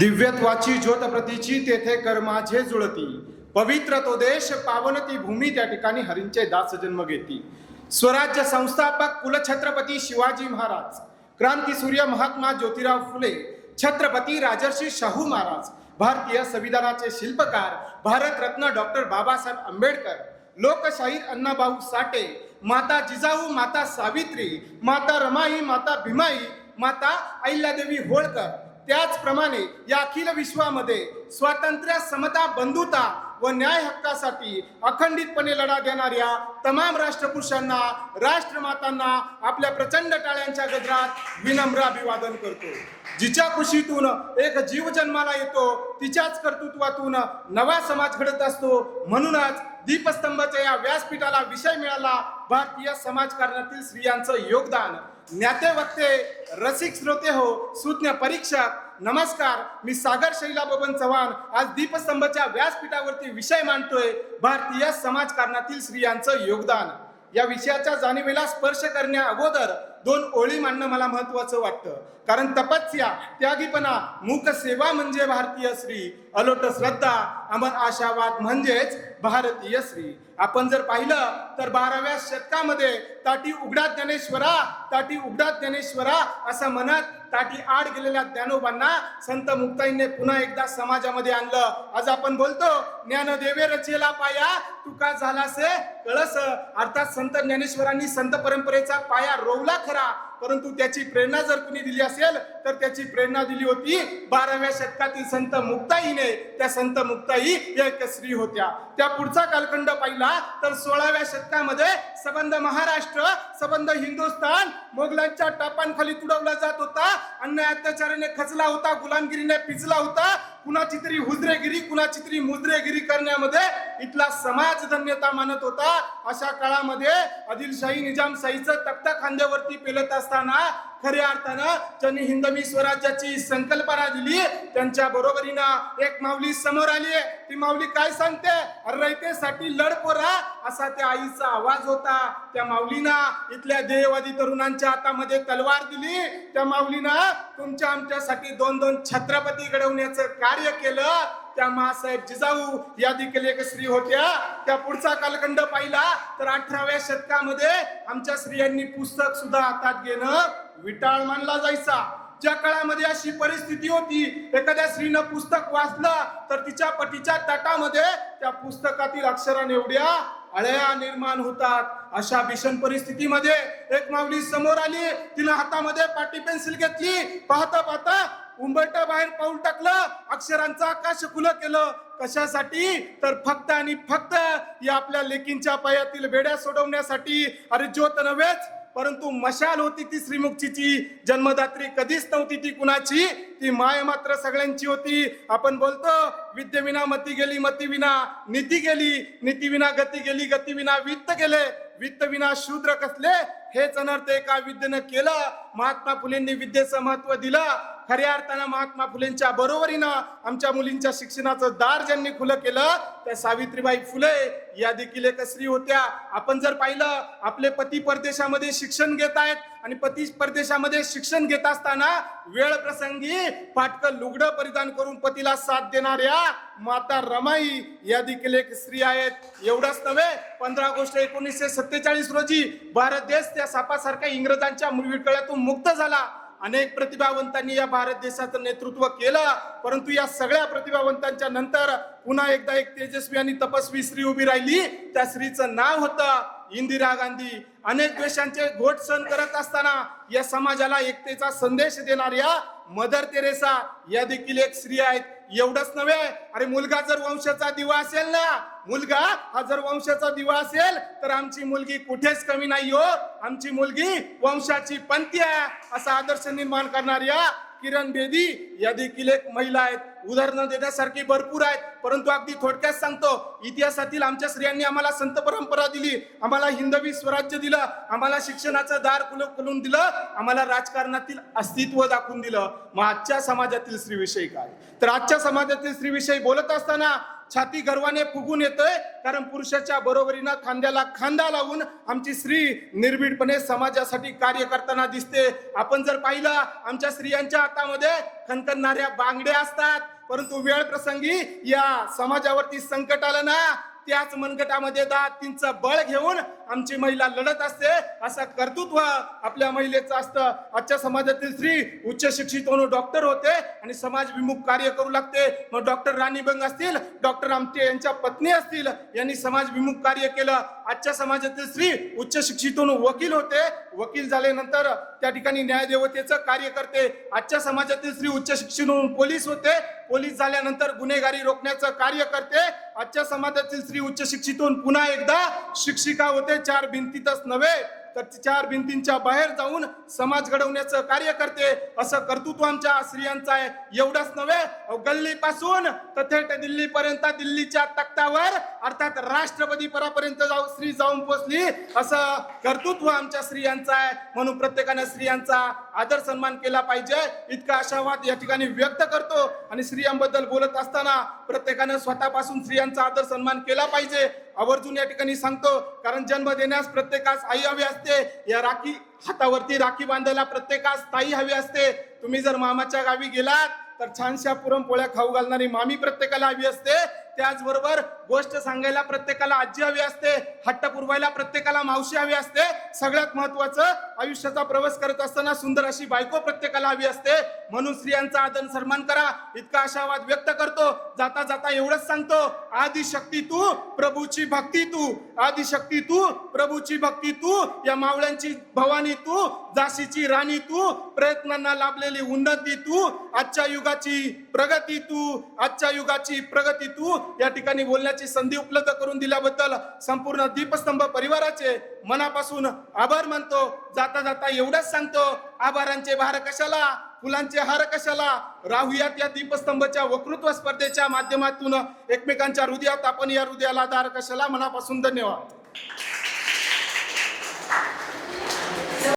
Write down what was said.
दिव्यत्वाची ज्योत प्रतीची तेथे कर्माझे जुळती. पवित्र तो देश पावन ती भूमी त्या ठिकाणी हरींचे दास जन्म घेती. स्वराज्य संस्थापक कुलछत्रपती शिवाजी महाराज. क्रांती सूर्य महात्मा ज्योतिराव फुले. छत्रपती राजर्षी शाहू महाराज. भारतीय संविधानाचे शिल्पकार भारतरत्न डॉक्टर बाबासाहेब आंबेडकर. लोकशाहीर अण्णाभाऊ साठे. माता जिजाऊ माता सावित्री. माता रमाई माता भीमाई. माता अहिल्यादेवी होळकर. त्याचप्रमाणे या अखिल विश्वामध्ये स्वातंत्र्य समता बंधुता व न्याय हक्कासाठी अखंडितपणे लढा देणाऱ्या तमाम राष्ट्रपुरुषांना राष्ट्रमातांना आपल्या प्रचंड टाळ्यांच्या गजरात विनम्र अभिवादन करतो. जिच्या खुशीतून एक जीव जन्माला येतो तिच्याच कर्तृत्वातून नवा समाज घडत असतो म्हणूनच दीपस्तंभाच्या या व्यासपीठाला विषय मिळाला. भारतीय समाजकारणातील स्त्रियांचं योगदान. ज्ञातेवक्ते रसिक श्रोते हो सुज्ञ परीक्षक नमस्कार. मी सागर शैला बबन चव्हाण. आज दीपस्तंभाच्या व्यासपीठावरती विषय मांडतोय भारतीय समाजकारणातील स्त्रियांचं योगदान. या विषयाच्या जाणीवेला स्पर्श करण्या अगोदर दोन ओळी मांडणं मला महत्वाचं वाटतं. कारण तपस्या त्यागीपणा मूक सेवा म्हणजे भारतीय स्त्री अलोट श्रद्धा अमर आशावाद म्हणजेच भारतीय स्त्री आपण जर पाहिलं तर बाराव्या शतकामध्ये ताटी उघडा ज्ञानेश्वरा ताटी उघडा ज्ञानेश्वरा असं म्हणत ताटी आड गेलेल्या ज्ञानोबांना संत मुक्ताईंनी पुन्हा एकदा समाजामध्ये आणलं. आज आपण बोलतो ज्ञानदेवे रचेला पाया तुका झालासे कळस. अर्थात संत ज्ञानेश्वरांनी संत परंपरेचा पाया रोवला खरं परंतु त्याची प्रेरणा जर कुणी दिली असेल तर त्याची प्रेरणा दिली होती. बाराव्या शतकातील संत मुक्ताईने. त्या संत मुक्ताई या एक स्त्री होत्या. त्या पुढचा कालखंड पाहिला तर सोळाव्या शतकामध्ये सबंध महाराष्ट्र सबंध हिंदुस्थान मोगलांच्या टापांखाली तुडवला जात होता. अन्याय अत्याचाराने खचला होता गुलामगिरीने पिचला होता. कुणाची तरी हुजरेगिरी कुणाची तरी मुजरेगिरी करण्यामध्ये इथला समाज धन्यता मानत होता. अशा काळामध्ये आदिलशाही निजामशाहीचं तख्ता खांद्यावरती पेलत असताना खऱ्या अर्थानं ज्यांनी हिंदवी स्वराज्याची संकल्पना दिली त्यांच्या बरोबरीनं एक माऊली समोर आली ती माऊली काय सांगते? रयतेसाठी लढ पोरा असा त्या आईचा आवाज होता. त्या माऊलीना इथल्या देहवादी तरुणांच्या हातामध्ये तलवार दिली. त्या माऊलीना तुमच्या आमच्यासाठी दोन दोन छत्रपती घडवण्याचं कार्य केलं. त्या मासाहेब जिजाऊ या देखील एक स्त्री होत्या. त्या पुढचा कालखंड पाहिला तर अठराव्या शतकामध्ये आमच्या स्त्रियांनी पुस्तक सुद्धा हातात घेणं विटाळ मानला जायचा. ज्या काळामध्ये अशी परिस्थिती होती एखाद्या स्त्रीनं पुस्तक वाचलं तर तिच्या पटीच्या ताटामध्ये त्या पुस्तकातील अक्षराने एवढ्या अळ्या निर्माण होतात. अशा भीषण परिस्थितीमध्ये एक माऊली समोर आली. तिनं हातामध्ये पाटी पेन्सिल घेतली. पाहता पाहता उंबरटा बाहेर पाऊल टाकलं. अक्षरांचं आकाश खुलं केलं. कशासाठी? तर फक्त आणि फक्त या आपल्या लेकींच्या पायातील वेड्या सोडवण्यासाठी. अरे ज्योत नव्हेच? परंतु मशाल होती ती श्रीमुखची जन्मदात्री कधीच नव्हती ती कुणाची? ती माय मात्र सगळ्यांची होती. आपण बोलतो विद्येविना मती गेली मती विना नीती गेली. नीती विना गती गेली गती विना वित्त गेले. वित्त विना शूद्र कसले? हेच अनर्थ एका विद्येनं केलं. महात्मा फुलेंनी विद्येचं महत्त्व दिलं. खऱ्या अर्थानं महात्मा फुलेंच्या बरोबरीनं आमच्या मुलींच्या शिक्षणाचं दार ज्यांनी खुलं केलं त्या सावित्रीबाई फुले या देखील एक स्त्री होत्या. आपण जर पाहिलं आपले पती परदेशामध्ये शिक्षण घेत आहेत आणि पती परदेशामध्ये शिक्षण घेत असताना वेळ प्रसंगी फाटकं लुगडं परिधान करून पतीला साथ देणाऱ्या माता रमाई या देखील एक स्त्री आहेत. एवढंच नव्हे पंधरा ऑगस्ट एकोणीसशे सत्तेचाळीस रोजी भारत देश त्या सापासारख्या इंग्रजांच्या विळकळ्यातून मुक्त झाला. अनेक प्रतिभावंतांनी या भारत देशाचं नेतृत्व केलं. परंतु या सगळ्या प्रतिभावंतांच्या नंतर पुन्हा एकदा एक तेजस्वी आणि तपस्वी स्त्री उभी राहिली. त्या स्त्रीचं नाव होतं इंदिरा गांधी अनेक देशांचे घोट सण करत असताना या समाजाला एकतेचा संदेश देणाऱ्या मदर तेरेसा या देखील एक स्त्री आहेत. एवढंच नव्हे अरे मुलगा जर वंशाचा दिवा असेल ना मुलगा हा जर वंशाचा दिवा असेल तर आमची मुलगी कुठेच कमी नाही हो. आमची मुलगी वंशाची पंथी आहे असा आदर्श निर्माण करणाऱ्या किरण बेदी या देखील एक महिला आहेत. उदाहरणं देण्यासारखी भरपूर आहेत. परंतु अगदी थोडक्यात सांगतो इतिहासातील आमच्या स्त्रियांनी आम्हाला संत परंपरा दिली आम्हाला हिंदवी स्वराज्य दिलं आम्हाला शिक्षणाचं दार खुलून दिलं आम्हाला राजकारणातील अस्तित्व दाखवून दिलं. मग आजच्या समाजातील स्त्रीविषयी काय? तर आजच्या समाजातील स्त्रीविषयी बोलत असताना छाती गर्वाने फुगून येतोय कारण पुरुषाच्या बरोबरीनं खांद्याला खांदा लावून आमची स्त्री निर्भीडपणे समाजासाठी कार्य करताना दिसते. आपण जर पाहिलं आमच्या स्त्रियांच्या हातामध्ये खणखणणाऱ्या बांगड्या असतात परंतु वेळ प्रसंगी या समाजावरती संकट आलं ना त्याच मनगटामध्ये दातींचं बळ घेऊन आमची महिला लढत असते असं कर्तृत्व आपल्या महिलेचं असतं. आजच्या समाजातील स्त्री उच्च शिक्षित होऊन डॉक्टर होते आणि समाजविमुख कार्य करू लागते. मग डॉक्टर राणीबंग असतील डॉक्टर आमटे यांच्या पत्नी असतील यांनी समाजविमुख कार्य केलं. आजच्या समाजातील स्त्री उच्च शिक्षित होऊन वकील होते. वकील झाल्यानंतर त्या ठिकाणी न्यायदेवतेचं कार्य करते. आजच्या समाजातील स्त्री उच्च शिक्षित होऊन पोलीस होते. पोलीस झाल्यानंतर गुन्हेगारी रोखण्याचं कार्य करते. आजच्या समाजातील स्त्री उच्च शिक्षित होऊन पुन्हा एकदा शिक्षिका होते. चार भिंतीतच नव्हे तर चार भिंतींच्या बाहेर जाऊन समाज घडवण्याचं कार्य करते. असं कर्तृत्व आमच्या स्त्रियांचं आहे. एवढंच नव्हे अहो, गल्लीपासून तर थेट दिल्लीपर्यंत दिल्लीच्या तख्तावर अर्थात राष्ट्रपती परापर्यंत जाऊ स्त्री जाऊन पोचली. असं कर्तृत्व आमच्या स्त्रियांचं आहे. म्हणून प्रत्येकाने स्त्रियांचा आदर सन्मान केला पाहिजे. इतका आशावाद या ठिकाणी व्यक्त करतो. आणि स्त्रियांबद्दल बोलत असताना प्रत्येकानं स्वतःपासून स्त्रियांचा आदर सन्मान केला पाहिजे. आवर्जून या ठिकाणी सांगतो कारण जन्म देण्यास प्रत्येकास आई हवी असते. या राखी हातावरती राखी बांधायला प्रत्येकास ताई हवी असते. तुम्ही जर मामाच्या गावी गेलात तर छानशा पुरणपोळ्या खाऊ घालणारी मामी प्रत्येकाला हवी असते. त्याचबरोबर गोष्ट सांगायला प्रत्येकाला आजी हवी असते हट्ट पुरवायला प्रत्येकाला मावशी हवी असते सगळ्यात महत्वाचं आयुष्याचा प्रवास करत असताना सुंदर अशी बायको प्रत्येकाला हवी असते. म्हणून स्त्रियांचा आदर सन्मान करा. इतका आशावाद व्यक्त करतो. जाता जाता एवढंच सांगतो. आदिशक्ती तू प्रभूची भक्ती तू. आदिशक्ती तू प्रभूची भक्ती तू. या मावळ्यांची भवानी तू. झाशीची राणी तू प्रयत्नांना लाभलेली उन्नती तू आजच्या युगाची प्रगती तू आजच्या युगाची प्रगती तू या ठिकाणी बोलण्याची संधी उपलब्ध करून दिल्याबद्दल संपूर्ण दीपस्तंभ परिवाराचे मनापासून आभार मानतो. जाता जाता एवढंच सांगतो आभारांचे भार कशाला फुलांचे हार कशाला? राहूयात या दीपस्तंभच्या वक्तृत्व स्पर्धेच्या माध्यमातून एकमेकांच्या हृदयात आपण या हृदयाला दार कशाला? मनापासून धन्यवाद.